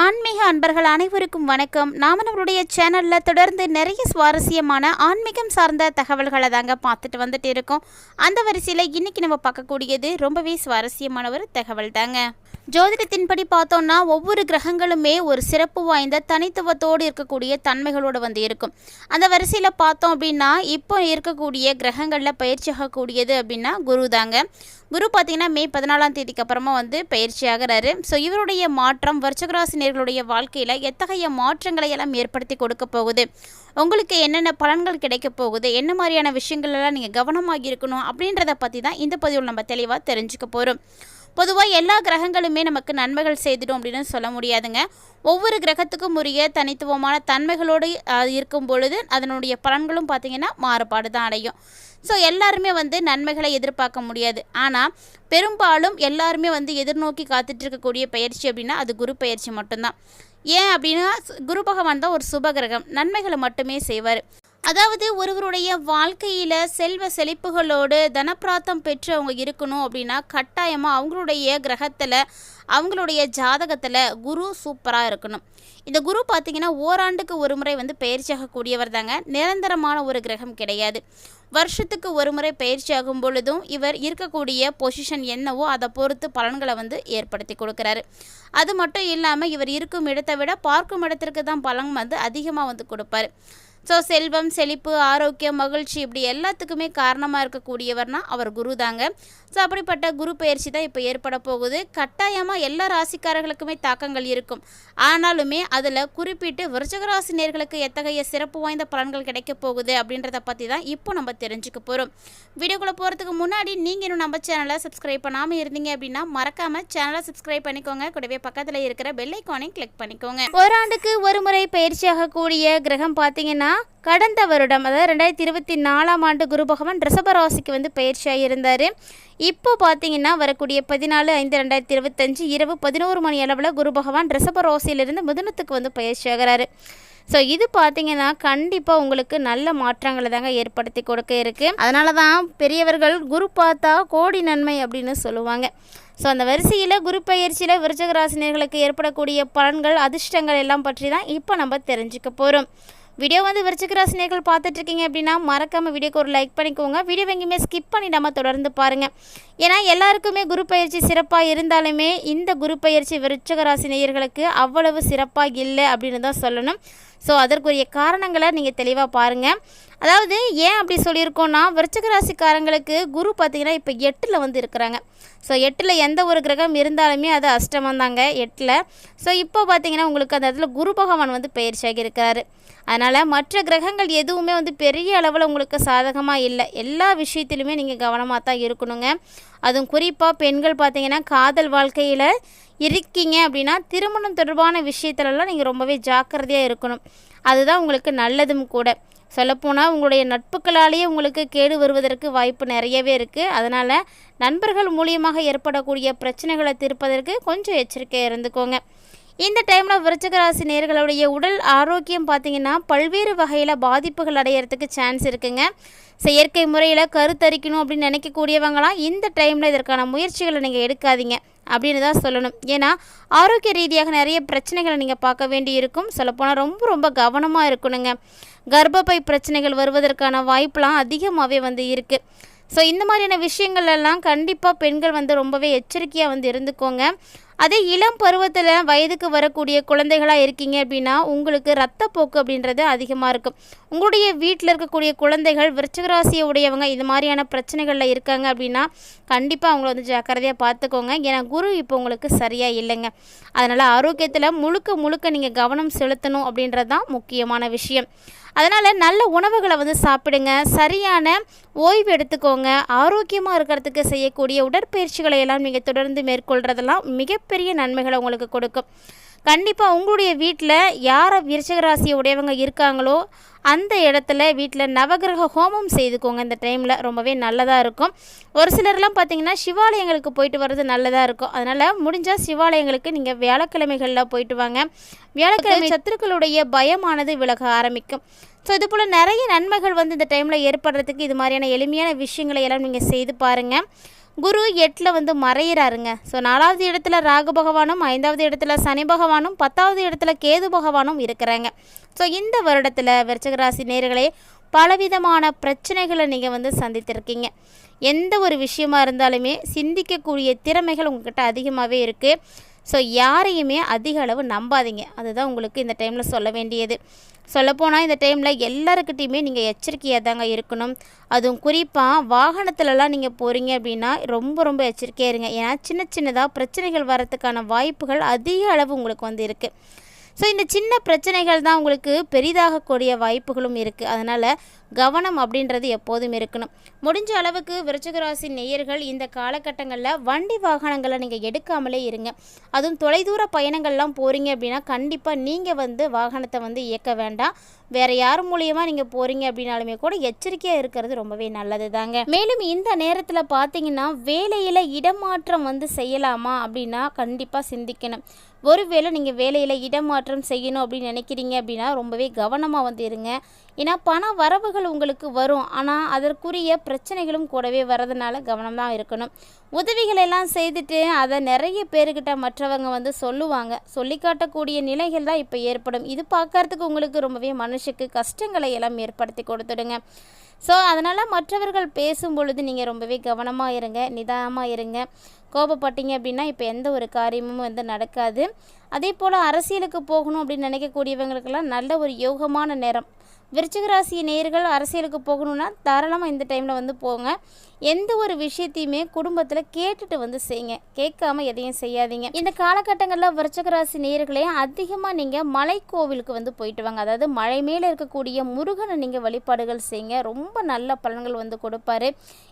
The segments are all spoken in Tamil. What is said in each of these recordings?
ஆன்மீக அன்பர்கள் அனைவருக்கும் வணக்கம். நாம நம்மளுடைய சேனலில் தொடர்ந்து நிறைய சுவாரஸ்யமான ஆன்மீகம் சார்ந்த தகவல்களை தாங்க பார்த்துட்டு வந்துட்டு இருக்கோம். அந்த வரிசையில் இன்னைக்கு நம்ம பார்க்கக்கூடியது ரொம்பவே சுவாரஸ்யமான ஒரு தகவல் தாங்க. ஜோதிடத்தின்படி பார்த்தோம்னா ஒவ்வொரு கிரகங்களுமே ஒரு சிறப்பு வாய்ந்த தனித்துவத்தோடு இருக்கக்கூடிய தன்மைகளோடு வந்து இருக்கும். அந்த வரிசையில் பார்த்தோம் அப்படின்னா இப்போ இருக்கக்கூடிய கிரகங்களில் பயிற்சியாகக்கூடியது அப்படின்னா குரு தாங்க. குரு பார்த்தீங்கன்னா மே பதினாலாம் தேதிக்கு அப்புறமா வந்து பயிற்சி ஆகிறாரு. ஸோ இவருடைய மாற்றம் வர்ச்சகராசினியர்களுடைய வாழ்க்கையில் எத்தகைய மாற்றங்களை எல்லாம் ஏற்படுத்தி கொடுக்க போகுது? உங்களுக்கு என்னென்ன பலன்கள் கிடைக்க போகுது? என்ன மாதிரியான விஷயங்கள் எல்லாம் நீங்கள் கவனமாக இருக்கணும்? அப்படின்றத பற்றி தான் இந்த பதிவில் நம்ம தெளிவாக தெரிஞ்சுக்க போகிறோம் பொதுவாக எல்லா கிரகங்களுமே நமக்கு நன்மைகள் செய்திடும் அப்படின்னு சொல்ல முடியாதுங்க. ஒவ்வொரு கிரகத்துக்கும் உரிய தனித்துவமான தன்மைகளோடு இருக்கும் பொழுது அதனுடைய பலன்களும் பார்த்திங்கன்னா மாறுபாடு தான் அடையும். ஸோ எல்லாருமே வந்து நன்மைகளை எதிர்பார்க்க முடியாது. ஆனால் பெரும்பாலும் எல்லாருமே வந்து எதிர்நோக்கி காத்துட்டு இருக்கக்கூடிய பயிற்சி அப்படின்னா அது குரு பயிற்சி மட்டும்தான். ஏன் அப்படின்னா குரு பகவான் தான் ஒரு சுப கிரகம் நன்மைகளை மட்டுமே செய்வார். அதாவது ஒருவருடைய வாழ்க்கையில் செல்வ செழிப்புகளோடு தனப்பிராத்தம் பெற்று அவங்க இருக்கணும் அப்படின்னா கட்டாயமாக அவங்களுடைய கிரகத்தில் அவங்களுடைய ஜாதகத்தில் குரு சூப்பராக இருக்கணும். இந்த குரு பார்த்திங்கன்னா ஓராண்டுக்கு ஒரு முறை வந்து பயிற்சியாகக்கூடியவர் தாங்க. நிரந்தரமான ஒரு கிரகம் கிடையாது. வருஷத்துக்கு ஒரு முறை பயிற்சி ஆகும் பொழுதும் இவர் இருக்கக்கூடிய பொசிஷன் என்னவோ அதை பொறுத்து பலன்களை வந்து ஏற்படுத்தி கொடுக்குறாரு. அது மட்டும் இல்லாமல் இவர் இருக்கும் இடத்தை விட பார்க்கும் இடத்திற்கு தான் பலன் வந்து அதிகமாக வந்து கொடுப்பாரு. ஸோ செல்வம் செழிப்பு ஆரோக்கியம் மகிழ்ச்சி இப்படி எல்லாத்துக்குமே காரணமாக இருக்கக்கூடியவர்னா அவர் குரு தாங்க ஸோ அப்படிப்பட்ட குரு பயிற்சி தான் இப்போ ஏற்பட போகுது. கட்டாயமாக எல்லா ராசிக்காரர்களுக்குமே தாக்கங்கள் இருக்கும். ஆனாலுமே அதில் குறிப்பிட்டு விருச்சகராசி நேர்களுக்கு எத்தகைய சிறப்பு வாய்ந்த பலன்கள் கிடைக்க போகுது அப்படின்றத பற்றி தான் இப்போ நம்ம தெரிஞ்சுக்க போகிறோம் வீடியோக்குள்ளே போகிறதுக்கு முன்னாடி நீங்கள் இன்னும் நம்ம சேனலை சப்ஸ்கிரைப் பண்ணாமல் இருந்தீங்க அப்படின்னா மறக்காமல் சேனலை சப்ஸ்கிரைப் பண்ணிக்கோங்க. கூடவே பக்கத்தில் இருக்கிற பெல் ஐக்கானையும் கிளிக் பண்ணிக்கோங்க. ஆண்டுக்கு ஒரு முறை பயிற்சியாகக்கூடிய கிரகம் பார்த்தீங்கன்னா கடந்த வருடம் அதாவது ரெண்டாயிரத்தி இருபத்தி நாலாம் ஆண்டு குரு பகவான் ரிஷப ராசிக்கு வந்து பயிற்சியாக இருந்தார் இப்போ பார்த்தீங்கன்னா வரக்கூடிய பதினாலு ஐந்து ரெண்டாயிரத்தி இருபத்தஞ்சு இரவு பதினோரு மணி அளவில் குரு பகவான் ரிஷப ராசியிலிருந்து மிதுனத்துக்கு வந்து பயிற்சி ஆகிறாரு ஸோ இது பார்த்தீங்கன்னா கண்டிப்பாக உங்களுக்கு நல்ல மாற்றங்களை தாங்க ஏற்படுத்தி கொடுக்க இருக்குது அதனால தான் பெரியவர்கள் குரு பார்த்தா கோடி நன்மை அப்படின்னு சொல்லுவாங்க. ஸோ அந்த வரிசையில் குரு பயிற்சியில் விருச்சகராசினியர்களுக்கு ஏற்படக்கூடிய பலன்கள் அதிர்ஷ்டங்கள் எல்லாம் பற்றி தான் இப்போ நம்ம தெரிஞ்சுக்க போகிறோம் வீடியோ வந்து விருச்சிக ராசினியர்கள் பார்த்துட்ருக்கீங்க அப்படின்னா மறக்காமல் வீடியோக்கு ஒரு லைக் பண்ணிக்கோங்க. வீடியோ எங்கேயுமே ஸ்கிப் பண்ணிடாமல் தொடர்ந்து பாருங்கள் ஏன்னா எல்லாருக்குமே குரு பயிற்சி சிறப்பாக இருந்தாலுமே இந்த குரு பயிற்சி விருச்சிக ராசி நேயர்களுக்கு அவ்வளவு சிறப்பாக இல்லை அப்படின்னு தான் சொல்லணும். ஸோ அதற்குரிய காரணங்களை நீங்கள் தெளிவாக பாருங்கள் அதாவது ஏன் அப்படி சொல்லியிருக்கோன்னா விருச்சிக ராசிக்காரங்களுக்கு குரு பார்த்திங்கன்னா இப்போ எட்டில் வந்து இருக்கிறாங்க. ஸோ எட்டில் எந்த ஒரு கிரகம் இருந்தாலுமே அது அஷ்டமம் தாங்க எட்டில். ஸோ இப்போ பார்த்தீங்கன்னா உங்களுக்கு அந்த இடத்துல குரு பகவான் வந்து பயிற்சியாகி இருக்கிறாரு. அதனால் மற்ற கிரகங்கள் எதுவுமே வந்து பெரிய அளவில் உங்களுக்கு சாதகமாக இல்லை. எல்லா விஷயத்திலுமே நீங்கள் கவனமாக தான் இருக்கணுங்க. அதுவும் குறிப்பாக பெண்கள் பார்த்தீங்கன்னா காதல் வாழ்க்கையில் இருக்கீங்க அப்படின்னா திருமணம் தொடர்பான விஷயத்துலலாம் நீங்கள் ரொம்பவே ஜாக்கிரதையாக இருக்கணும். அதுதான் உங்களுக்கு நல்லதும் கூட. சொல்லப்போனால் உங்களுடைய நட்புகளாலேயே உங்களுக்கு கேடு வருவதற்கு வாய்ப்பு நிறையவே இருக்குது அதனால் நண்பர்கள் மூலியமாக ஏற்படக்கூடிய பிரச்சனைகளை தீர்ப்பதற்கு கொஞ்சம் எச்சரிக்கையாக இருந்துக்கோங்க. இந்த டைமில் விருச்சகராசி நேர்களுடைய உடல் ஆரோக்கியம் பார்த்திங்கன்னா பல்வேறு வகையில் பாதிப்புகள் அடையிறதுக்கு சான்ஸ் இருக்குங்க. செயற்கை முறையில் கருத்தரிக்கணும் அப்படின்னு நினைக்கக்கூடியவங்களாம் இந்த டைமில் இதற்கான முயற்சிகளை நீங்கள் எடுக்காதீங்க அப்படின்னு தான் சொல்லணும். ஏன்னா ஆரோக்கிய ரீதியாக நிறைய பிரச்சனைகளை நீங்கள் பார்க்க வேண்டி இருக்கும். சொல்லப்போனால் ரொம்ப ரொம்ப கவனமாக இருக்கணுங்க. கர்ப்பப்பை பிரச்சனைகள் வருவதற்கான வாய்ப்பெலாம் அதிகமாகவே வந்து இருக்குது ஸோ இந்த மாதிரியான விஷயங்கள் எல்லாம் கண்டிப்பாக பெண்கள் வந்து ரொம்பவே எச்சரிக்கையாக வந்து இருந்துக்கோங்க. அதே இளம் பருவத்தில் வயதுக்கு வரக்கூடிய குழந்தைகளாக இருக்கீங்க அப்படின்னா உங்களுக்கு ரத்தப்போக்கு அப்படின்றது அதிகமாக இருக்கும். உங்களுடைய வீட்டில் இருக்கக்கூடிய குழந்தைகள் விருச்சகராசியை உடையவங்க இது மாதிரியான பிரச்சனைகளில் இருக்காங்க அப்படின்னா கண்டிப்பாக அவங்கள வந்து ஜாக்கிரதையாக பார்த்துக்கோங்க ஏன்னா குரு இப்போ உங்களுக்கு சரியாக இல்லைங்க. அதனால் ஆரோக்கியத்தில் முழுக்க முழுக்க நீங்கள் கவனம் செலுத்தணும் அப்படின்றது தான் முக்கியமான விஷயம். அதனால் நல்ல உணவுகளை வந்து சாப்பிடுங்க. சரியான ஓய்வு எடுத்துக்கோங்க. ஆரோக்கியமாக இருக்கிறதுக்கு செய்யக்கூடிய உடற்பயிற்சிகளை எல்லாம் நீங்கள் தொடர்ந்து மேற்கொள்கிறதெல்லாம் மிகப்பெரிய நன்மைகளை உங்களுக்கு கொடுக்கும். கண்டிப்பாக உங்களுடைய வீட்டில் யாரை விருச்சகராசியை உடையவங்க இருக்காங்களோ அந்த இடத்துல வீட்டில் நவகிரக ஹோமம் செய்துக்கோங்க. இந்த டைமில் ரொம்பவே நல்லதாக இருக்கும். ஒரு சிலர்லாம் பார்த்தீங்கன்னா சிவாலயங்களுக்கு போயிட்டு வர்றது நல்லதாக இருக்கும். அதனால் முடிஞ்சால் சிவாலயங்களுக்கு நீங்கள் வியாழக்கிழமைகளில் போயிட்டு வாங்க. வியாழக்கிழமை சத்துருக்களுடைய பயமானது விலக ஆரம்பிக்கும். ஸோ இது போல் நிறைய நன்மைகள் வந்து இந்த டைமில் ஏற்படுறதுக்கு இது மாதிரியான எளிமையான விஷயங்களை எல்லாம் நீங்கள் செய்து பாருங்கள் குரு எட்டில் வந்து மறையிறாருங்க. ஸோ நாலாவது இடத்துல ராகு பகவானும் ஐந்தாவது இடத்துல சனி பகவானும் பத்தாவது இடத்துல கேது பகவானும் இருக்கிறாங்க. ஸோ இந்த வருடத்தில் விருச்சகராசி நேர்களே பலவிதமான பிரச்சனைகளை நீங்கள் வந்து சந்தித்திருக்கீங்க. எந்த ஒரு விஷயமா இருந்தாலுமே சிந்திக்கக்கூடிய திறமைகள் உங்ககிட்ட அதிகமாகவே இருக்குது ஸோ யாரையுமே அதிக அளவு நம்பாதீங்க. அதுதான் உங்களுக்கு இந்த டைமில் சொல்ல வேண்டியது. சொல்லப்போனால் இந்த டைமில் எல்லாருக்கிட்டேயுமே நீங்கள் எச்சரிக்கையாக தாங்க இருக்கணும். அதுவும் குறிப்பாக வாகனத்துலலாம் நீங்கள் போகிறீங்க அப்படின்னா ரொம்ப ரொம்ப எச்சரிக்கையாக இருங்க. ஏன்னா சின்ன சின்னதாக பிரச்சனைகள் வரத்துக்கான வாய்ப்புகள் அதிக அளவு உங்களுக்கு வந்து இருக்குது ஸோ இந்த சின்ன பிரச்சனைகள் தான் உங்களுக்கு பெரிதாகக்கூடிய வாய்ப்புகளும் இருக்குது அதனால் கவனம் அப்படின்றது எப்போதும் இருக்கணும். முடிஞ்ச அளவுக்கு விருச்சகராசி நேயர்கள் இந்த காலகட்டங்களில் வண்டி வாகனங்களை நீங்கள் எடுக்காமலே இருங்க. அதுவும் தொலைதூர பயணங்கள்லாம் போகிறீங்க அப்படின்னா கண்டிப்பாக நீங்கள் வந்து வாகனத்தை வந்து இயக்க வேண்டாம். வேறு யார் மூலியமாக நீங்கள் போகிறீங்க அப்படின்னாலுமே கூட எச்சரிக்கையாக இருக்கிறது ரொம்பவே நல்லது தாங்க மேலும் இந்த நேரத்தில் பார்த்தீங்கன்னா வேலையில் இடமாற்றம் வந்து செய்யலாமா அப்படின்னா கண்டிப்பாக சிந்திக்கணும். ஒருவேளை நீங்கள் வேலையில் இடமாற்றம் செய்யணும் அப்படின்னு நினைக்கிறீங்க அப்படின்னா ரொம்பவே கவனமாக வந்து இருங்க. ஏன்னா பண வரவுகள் உங்களுக்கு வரும். ஆனால் அதற்குரிய பிரச்சனைகளும் கூடவே வரதுனால கவனம் தான் இருக்கணும். உதவிகளெல்லாம் செய்துட்டு அதை நிறைய பேர்கிட்ட மற்றவங்க வந்து சொல்லுவாங்க. சொல்லி காட்டக்கூடிய நிலைகள் தான் இப்போ ஏற்படும். இது பார்க்கறதுக்கு உங்களுக்கு ரொம்பவே மனுஷுக்கு கஷ்டங்களை எல்லாம் ஏற்படுத்தி கொடுத்துடுங்க. ஸோ அதனால் மற்றவர்கள் பேசும் பொழுது நீங்கள் ரொம்பவே கவனமாக இருங்க நிதானமாக இருங்க. கோபப்பட்டீங்க அப்படின்னா இப்போ எந்த ஒரு காரியமும் வந்து நடக்காது. அதே போல் அரசியலுக்கு போகணும் அப்படின்னு நினைக்கக்கூடியவங்களுக்கெல்லாம் நல்ல ஒரு யோகமான நேரம். விருச்சிகராசி நேர்கள் அரசியலுக்கு போகணுன்னா தாராளமாக இந்த டைமில் வந்து போங்க. எந்த ஒரு விஷயத்தையுமே குடும்பத்தில் கேட்டுட்டு வந்து செய்யுங்க. கேட்காம எதையும் செய்யாதீங்க. இந்த காலகட்டங்களில் விருச்சகராசி நேர்களே அதிகமாக நீங்கள் மலை கோவிலுக்கு வந்து போயிட்டு வாங்க. அதாவது மலை மேலே இருக்கக்கூடிய முருகனை நீங்கள் வழிபாடுகள் செய்யுங்க. ரொம்ப நல்ல பலன்கள் வந்து கொடுப்பாரு.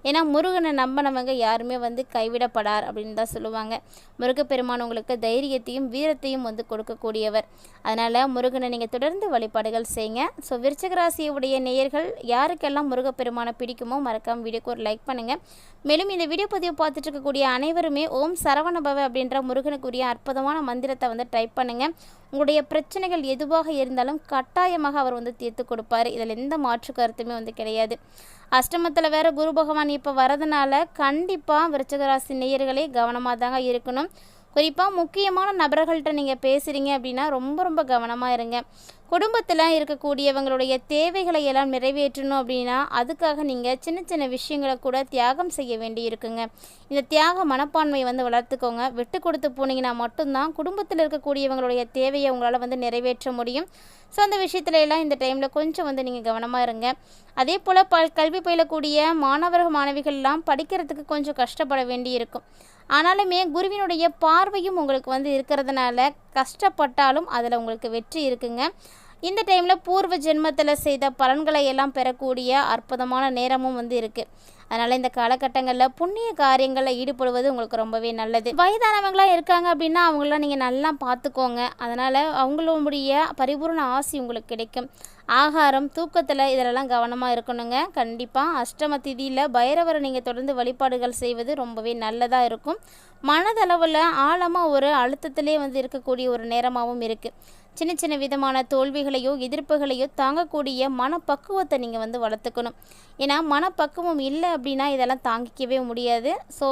ஏன்னா முருகனை நம்பினவங்க யாருமே வந்து கைவிடப்படார் அப்படின்னு தான் சொல்லுவாங்க. முருகப்பெருமான் உங்களுக்கு தைரியத்தையும் வீரத்தையும் வந்து கொடுக்கக்கூடியவர். அதனால் முருகனை நீங்கள் தொடர்ந்து வழிபாடுகள் செய்யுங்க. ஸோ விருச்சகராசியுடைய நேயர்கள் யாருக்கெல்லாம் முருகப்பெருமானை பிடிக்குமோ மறக்காமல் வீடியோக்கு ஒரு லைக் பண்ணுங்கள் மேலும் இந்த வீடியோ பதிவு பார்த்துட்டு இருக்கக்கூடிய அனைவருமே ஓம் சரவணபவ அப்படின்ற முருகனுக்குரிய அற்புதமான மந்திரத்தை வந்து டைப் பண்ணுங்கள் உங்களுடைய பிரச்சனைகள் எதுவாக இருந்தாலும் கட்டாயமாக அவர் வந்து தீர்த்து கொடுப்பார். இதில் எந்த மாற்று கருத்துமே வந்து கிடையாது. அஷ்டமத்தில் வேற குரு பகவான் இப்போ வரதுனால கண்டிப்பாக விருச்சகராசி நேயர்களே கவனமாக தாங்க இருக்கணும். குறிப்பாக முக்கியமான நபர்கள்ட்ட நீங்கள் பேசுகிறீங்க அப்படின்னா ரொம்ப ரொம்ப கவனமாக இருங்க. குடும்பத்தில் இருக்கக்கூடியவங்களுடைய தேவைகளை எல்லாம் நிறைவேற்றணும் அப்படின்னா அதுக்காக நீங்கள் சின்ன சின்ன விஷயங்களை கூட தியாகம் செய்ய வேண்டி இருக்குங்க. இந்த தியாக மனப்பான்மையை வந்து வளர்த்துக்கோங்க. விட்டு கொடுத்து போனீங்கன்னா மட்டும்தான் குடும்பத்தில் இருக்கக்கூடியவங்களுடைய தேவையை உங்களால் வந்து நிறைவேற்ற முடியும். ஸோ அந்த விஷயத்துல எல்லாம் இந்த டைமில் கொஞ்சம் வந்து நீங்கள் கவனமாக இருங்க. அதே போல் ப கல்வி பயிலக்கூடிய மாணவர்கள் மாணவிகள்லாம் படிக்கிறதுக்கு கொஞ்சம் கஷ்டப்பட வேண்டி இருக்கும். ஆனாலுமே குருவினுடைய பார்வையும் உங்களுக்கு வந்து இருக்கிறதுனால கஷ்டப்பட்டாலும் அதில் உங்களுக்கு வெற்றி இருக்குங்க. இந்த டைமில் பூர்வ ஜென்மத்தில் செய்த பலன்களை எல்லாம் பெறக்கூடிய அற்புதமான நேரமும் வந்து இருக்குது அதனால் இந்த காலகட்டங்களில் புண்ணிய காரியங்களில் ஈடுபடுவது உங்களுக்கு ரொம்பவே நல்லது. வயதானவங்களாம் இருக்காங்க அப்படின்னா அவங்களாம் நீங்கள் நல்லா பார்த்துக்கோங்க அதனால் அவங்களுடைய பரிபூர்ண ஆசி உங்களுக்கு கிடைக்கும். ஆகாரம் தூக்கத்தில் இதிலெல்லாம் கவனமாக இருக்கணுங்க. கண்டிப்பாக அஷ்டம திதியில் பைரவரை நீங்கள் தொடர்ந்து வழிபாடுகள் செய்வது ரொம்பவே நல்லதாக இருக்கும். மனதளவில் ஆழமாக ஒரு அழுத்தத்திலே வந்து இருக்கக்கூடிய ஒரு நேரமாகவும் இருக்குது சின்ன சின்ன விதமான தோல்விகளையோ எதிர்ப்புகளையோ தாங்கக்கூடிய மனப்பக்குவத்தை நீங்கள் வந்து வளர்த்துக்கணும். ஏன்னா மனப்பக்குவம் இல்லை அப்படின்னா இதெல்லாம் தாங்கிக்கவே முடியாது. ஸோ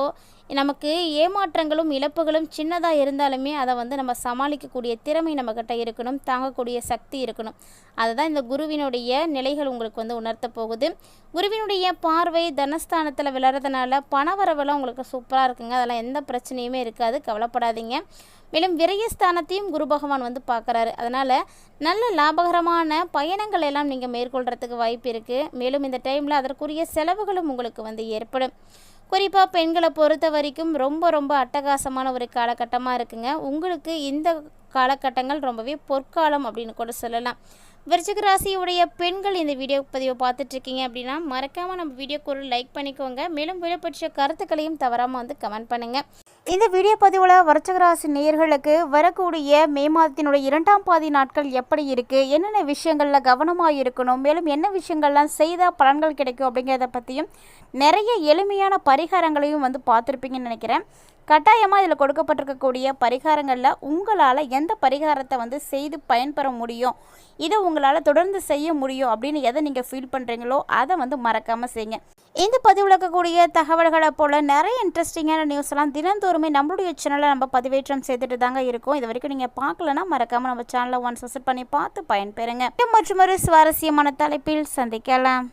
நமக்கு ஏமாற்றங்களும் இழப்புகளும் சின்னதாக இருந்தாலுமே அதை வந்து நம்ம சமாளிக்கக்கூடிய திறமை நம்மக்கிட்ட இருக்கணும் தாங்கக்கூடிய சக்தி இருக்கணும். அதுதான் இந்த குருவினுடைய நிலைகள் உங்களுக்கு வந்து உணர்த்த போகுது. குருவினுடைய பார்வை தனஸ்தானத்தில் விளறதுனால பணவரவெல்லாம் உங்களுக்கு சூப்பராக இருக்குங்க. அதெல்லாம் எந்த பிரச்சனையுமே இருக்காது. கவலைப்படாதீங்க. மேலும் விரயஸ்தானத்தையும் குரு பகவான் வந்து பார்க்குறாரு. அதனால் நல்ல லாபகரமான பயணங்கள் எல்லாம் நீங்கள் மேற்கொள்கிறதுக்கு வாய்ப்பு இருக்குது மேலும் இந்த டைமில் அதற்குரிய செலவுகளும் உங்களுக்கு வந்து ஏற்படும். குறிப்பாக பெண்களை பொறுத்த வரைக்கும் ரொம்ப ரொம்ப அட்டகாசமான ஒரு காலகட்டமாக இருக்குங்க. உங்களுக்கு இந்த காலகட்டங்கள் ரொம்பவே பொற்காலம் அப்படின்னு கூட சொல்லலாம். விருச்சிக ராசியுடைய பெண்கள் இந்த வீடியோ பதிவை பார்த்துட்ருக்கீங்க அப்படின்னா மறக்காமல் நம்ம வீடியோக்கு ஒரு லைக் பண்ணிக்கோங்க. மேலும் வீடியோ கருத்துக்களையும் தவறாமல் வந்து கமெண்ட் பண்ணுங்கள் இந்த வீடியோ பதிவில் வரச்சகராசி நேயர்களுக்கு வரக்கூடிய மே மாதத்தினுடைய இரண்டாம் பாதி நாட்கள் எப்படி இருக்குது என்னென்ன விஷயங்களில் கவனமாக இருக்கணும்? மேலும் என்ன விஷயங்கள்லாம் செய்தால் பலன்கள் கிடைக்கும் அப்படிங்கிறத பற்றியும் நிறைய எளிமையான பரிகாரங்களையும் வந்து பார்த்துருப்பீங்கன்னு நினைக்கிறேன். கட்டாயமாக இதில் கொடுக்கப்பட்டிருக்கக்கூடிய பரிகாரங்களில் உங்களால் எந்த பரிகாரத்தை வந்து செய்து பயன்பெற முடியும்? இதை உங்களால் தொடர்ந்து செய்ய முடியும் அப்படின்னு எதை நீங்கள் ஃபீல் பண்ணுறீங்களோ அதை வந்து மறக்காமல் செய்யுங்க. இந்த பதிவில் இருக்கக்கூடிய தகவல்களை போல் நிறைய இன்ட்ரெஸ்டிங்கான நியூஸ்லாம் தினந்தோறும் எல்லாருமே நம்மளுடைய சேனலில் நம்ம பதிவேற்றம் செய்துட்டு தாங்க இருக்கும். இது வரைக்கும் நீங்கள் பார்க்கலன்னா மறக்காமல் நம்ம சேனலை ஒன்ஸ் விசிட் பண்ணி பார்த்து பயன்பெறுங்க. மற்றும் ஒரு சுவாரஸ்யமான தலைப்பில் சந்திக்கலாம்.